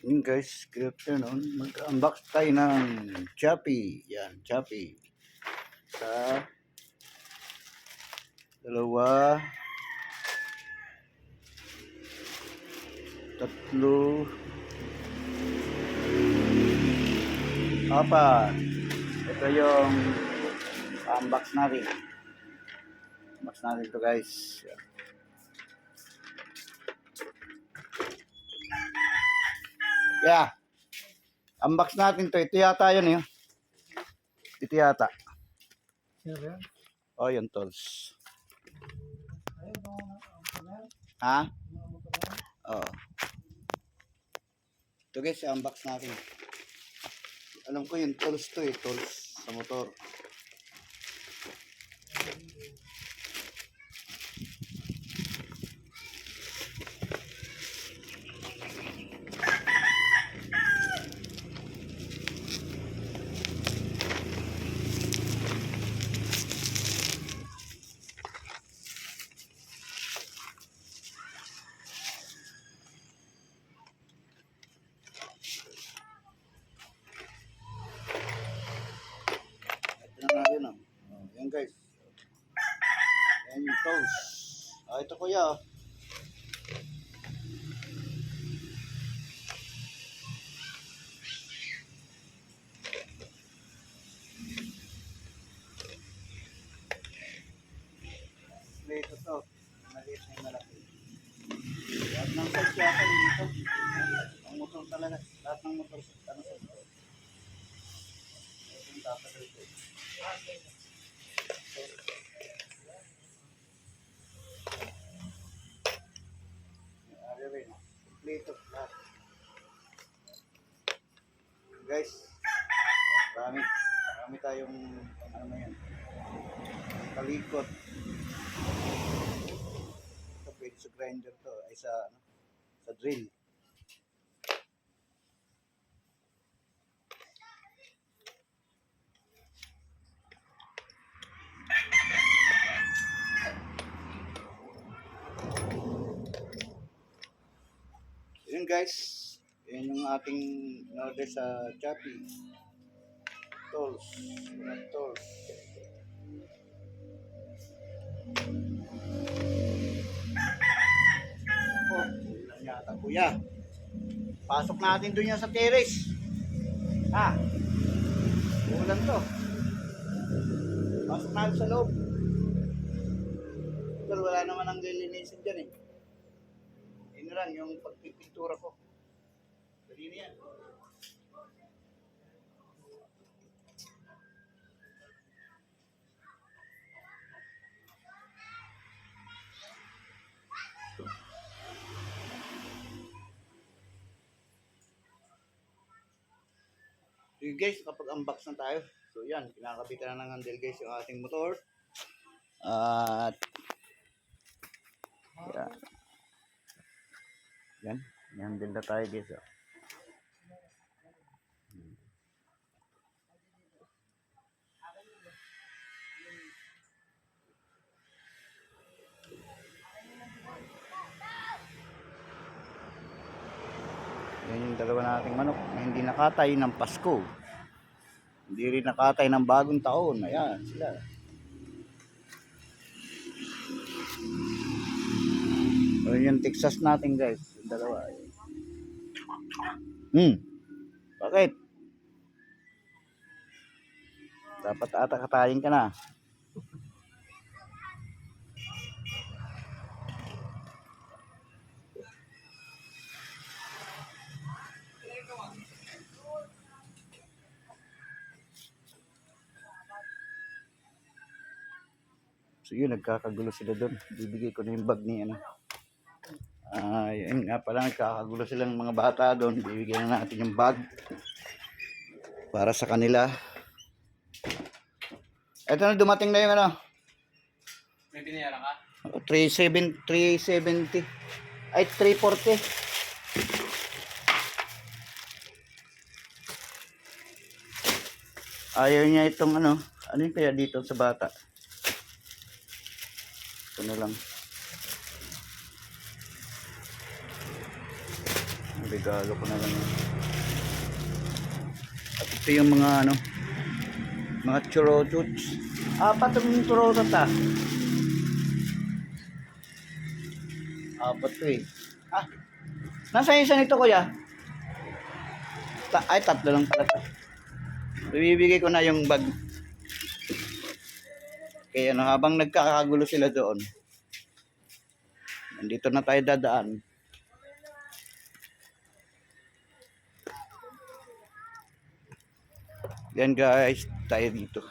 Yun guys, good afternoon. Mag-unbox tayo ng Chappy. Yan, Chappy. Sa dalawa, tatlo, apat. Ito yung unbox natin. Unbox natin to guys. Yan. Yeah. Unbox natin to. Ito yata yun eh. Ito yata. Oh, yun tools. Ha? Oo. Ito guys, unbox natin. Alam ko yung tools to eh. Tools sa motor. Ito na nga yun ah. Oh, yan guys. Yan yung tools. Ah, ito kuya. oh. Dito to. Maliit na malaki. Lahat ng size yata dito. Ang motor talaga. Lahat ng motor sa ano sa ito. Ito yung tatagal ko. Ari Guys. Marami. Marami tayong ano na yan. Kalikot. Ito pwede sa grinder to. Ay sa, ano, sa drill. Yun guys. Yan yung ating order sa Shopee. Tools. Mga tools. Ako, ulan yata kuya. Pasok natin dun yan sa terrace. Ha? Ulan to. Pasok natin sa loob. Pero wala naman ang lilinisin dyan eh. Yun lang yung pagpipintura ko. Dali na guys, kapag unbox na tayo. So yan, kinakapitan na ng handle guys yung ating motor. At yan. Yan, handle na tayo guys. Oh. Hindi nakatay ng Pasko. Hindi rin nakatay ng bagong taon. Ayan, sila. O yung Texas natin guys. Yung dalawa. Hmm. Bakit? Dapat ata katayin ka na. So yun, nagkakagulo sila doon. Bibigay ko na yung bag ni ano. Ah, yun nga pala, nagkakagulo silang mga bata doon. Bibigyan na natin yung bag. Para sa kanila. Ito na, dumating na yung ano. May binayaran ka? 37, 370. Ay, 340. Ayaw niya itong ano. Ano yung kaya dito sa bata? Ito na lang. regalo ko na lang. At ito yung mga ano, mga churotuts. Apat yung churotot ah. Apat to eh. Ah, nasa isa nito kuya? Ta ay, tatlo lang pala to. Bibigay ko na yung bag. Kaya ano, habang nagkakagulo sila doon, nandito na tayo dadaan. Yan guys, tayo dito.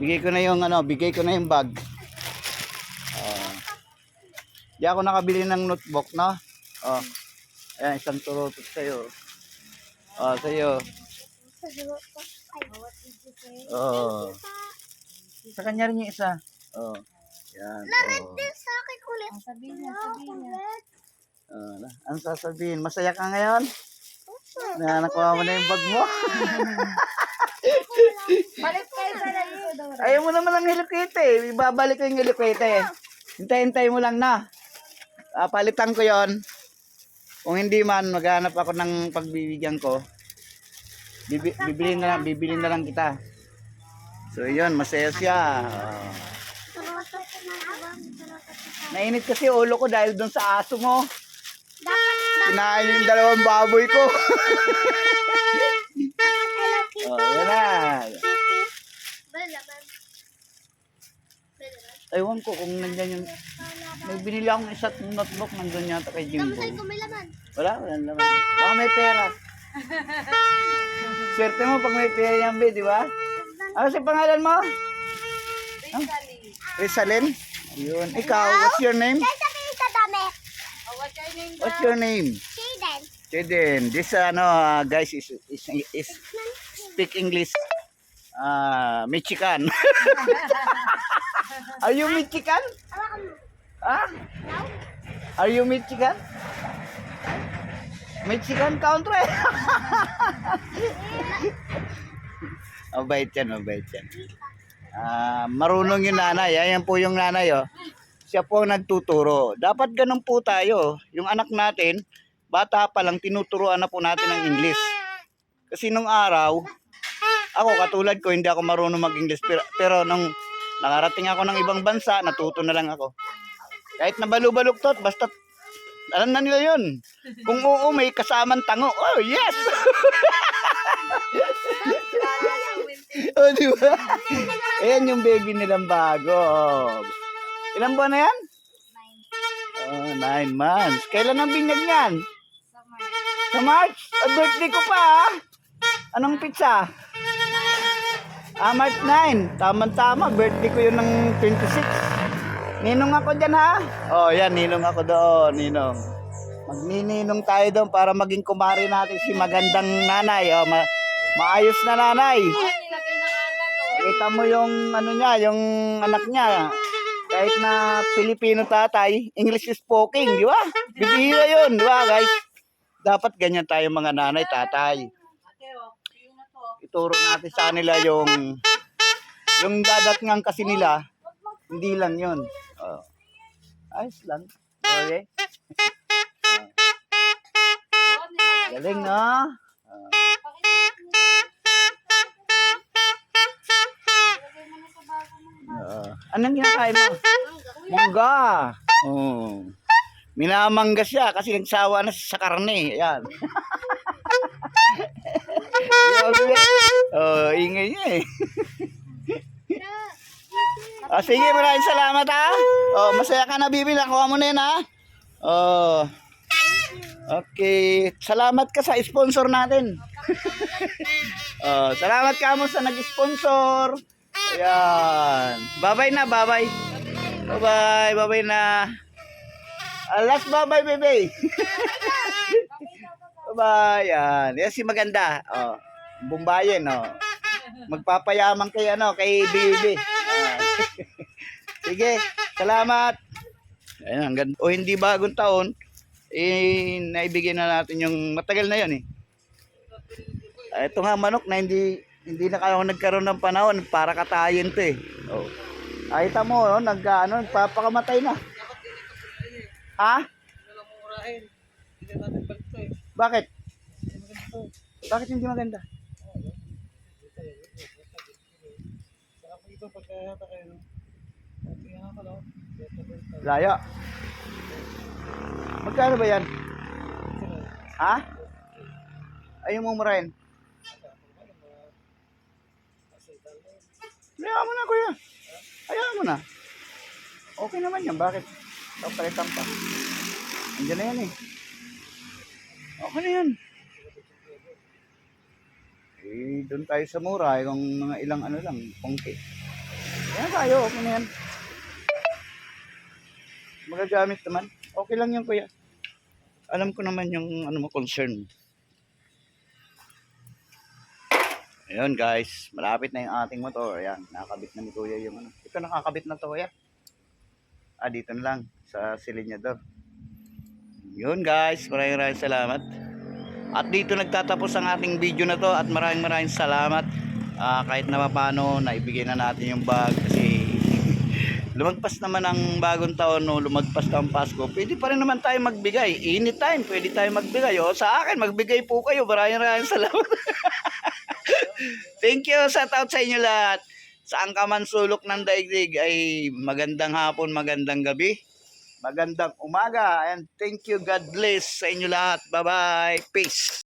Bigay ko na yung ano, bigay ko na yung bag. Ah. di ako nakabili ng notebook, no? Oh. Ayan, isang turutot sa'yo. Oh, sa'yo. Oh. Sa kanya rin yung isa. Oh. Yan. Oh. sa akin kulit. Ang sabihin niya, sabihin niya. Oh, na- ano sasabihin? Masaya ka ngayon? Na nakuha mo na yung bag mo. Balik kayo sa daw. Ayaw mo naman ng helikite. Ibabalik ko yung helikite. Hintay-hintay mo lang na. Ah, palitan ko yon. Kung hindi man, maghanap ako ng pagbibigyan ko. Bibi, bibili na lang, bibili na lang kita. So yun, masaya siya. Ah. Nainit kasi ulo ko dahil doon sa aso mo. Kinain yung dalawang baboy ko. oh, yan na. Ewan ko kung nandyan yung... May binili akong isa't notebook nandun yata kay Jimbo. Wala, wala naman. Baka may pera. Swerte mo pag may pera yan, be, di ba? Ano si pangalan mo? Rizalyn. Ayun. Ikaw, what's your name? Damit. What's your name? Shaden. Jaden. This, ano, uh, guys, is, is, is speak English. Ah, Michigan. Are you Michigan? Ah? Are you Michigan? Michigan country. mabait yan, mabait yan. Ah, marunong yung nanay. Ayan po yung nanay, oh. Siya po ang nagtuturo. Dapat ganun po tayo. Yung anak natin, bata pa lang, tinuturuan na po natin ng English. Kasi nung araw, ako katulad ko, hindi ako marunong mag-English. Pero, pero nung nakarating ako ng ibang bansa, natuto na lang ako. Kahit na balu-baluktot, basta alam na nila yun. Kung oo, may kasamang tango. Oh, yes! oh, di ba? Ayan yung baby nilang bago. Oh. Ilang buwan na yan? Oh, nine months. Kailan ang binyag niyan? Sa March? Ah, birthday ko pa, ah. Anong pizza? Ah, March 9. Tama-tama. Birthday ko yun ng 26. Ninong ako dyan ha. Oh, yan, ninong ako doon, ninong. Magnininong tayo doon para maging kumari natin si magandang nanay. Oh, ma- maayos na nanay. Kita mo yung ano niya, yung anak niya. Kahit na Filipino tatay, English speaking, di ba? Bibihira yun, di ba guys? Dapat ganyan tayo mga nanay, tatay. Ituro natin sa kanila yung yung dadatngan kasi nila, hindi lang yun. Ayos lang. Okay. Galing, no? Oh. Oo. anong kinakain mo? Mangga. Oh. Minamangga siya kasi nagsawa na sa karne. Yan. Grabe. oh, ingay niya eh. Ah, sige, maraming salamat ha. Oh, masaya ka na, Bibi. Nakuha mo na yan ha. Oh. Okay. Salamat ka sa sponsor natin. oh, salamat ka mo sa nag-sponsor. Ayan. Bye-bye na, bye-bye. Bye-bye, bye-bye na. Ah, last bye-bye, baby. bye-bye. Yan. Yan si maganda. Oh. Bumbayin, oh. Magpapayaman kay ano, kay Bibi. Ah. Sige, salamat. Ayun, ang ganda. O hindi bagong taon, eh, naibigay na natin yung matagal na yun eh. Ah, Ito nga manok na hindi hindi na kayo nagkaroon ng panahon para katayin to eh. Oh. Ay mo, oh, nag ano, nagpapakamatay na. Ha? eh. Bakit? Hindi maganda. Bakit hindi maganda? Layo. Magkano ba yan? Ha? Ayaw mo murahin? Hayaan mo na, kuya. Hayaan mo na. Okay naman yan. Bakit? Papalitan pa. Andiyan na yan eh. Okay na yan. Eh, doon tayo sa mura. Yung mga ilang ano lang, pongke. Yan tayo. Okay na yan. Magagamit naman. Okay lang yan, kuya. Alam ko naman yung ano mo, concern. Ayun guys, malapit na yung ating motor. Ayan, nakakabit na ni Kuya yung ano. Ito nakakabit na to Kuya. Ah, dito na lang sa silinyador. Yun guys, maraming maraming salamat. At dito nagtatapos ang ating video na to at maraming maraming salamat. Ah, kahit na paano, naibigay na natin yung bag kasi lumagpas naman ang bagong taon no, lumagpas na ang Pasko. Pwede pa rin naman tayo magbigay. Anytime, pwede tayo magbigay. O sa akin, magbigay po kayo. Maraming maraming salamat. Thank you. Shout out sa inyo lahat. Saan ka man sulok ng daigdig ay magandang hapon, magandang gabi, magandang umaga. And thank you. God bless sa inyo lahat. Bye-bye. Peace.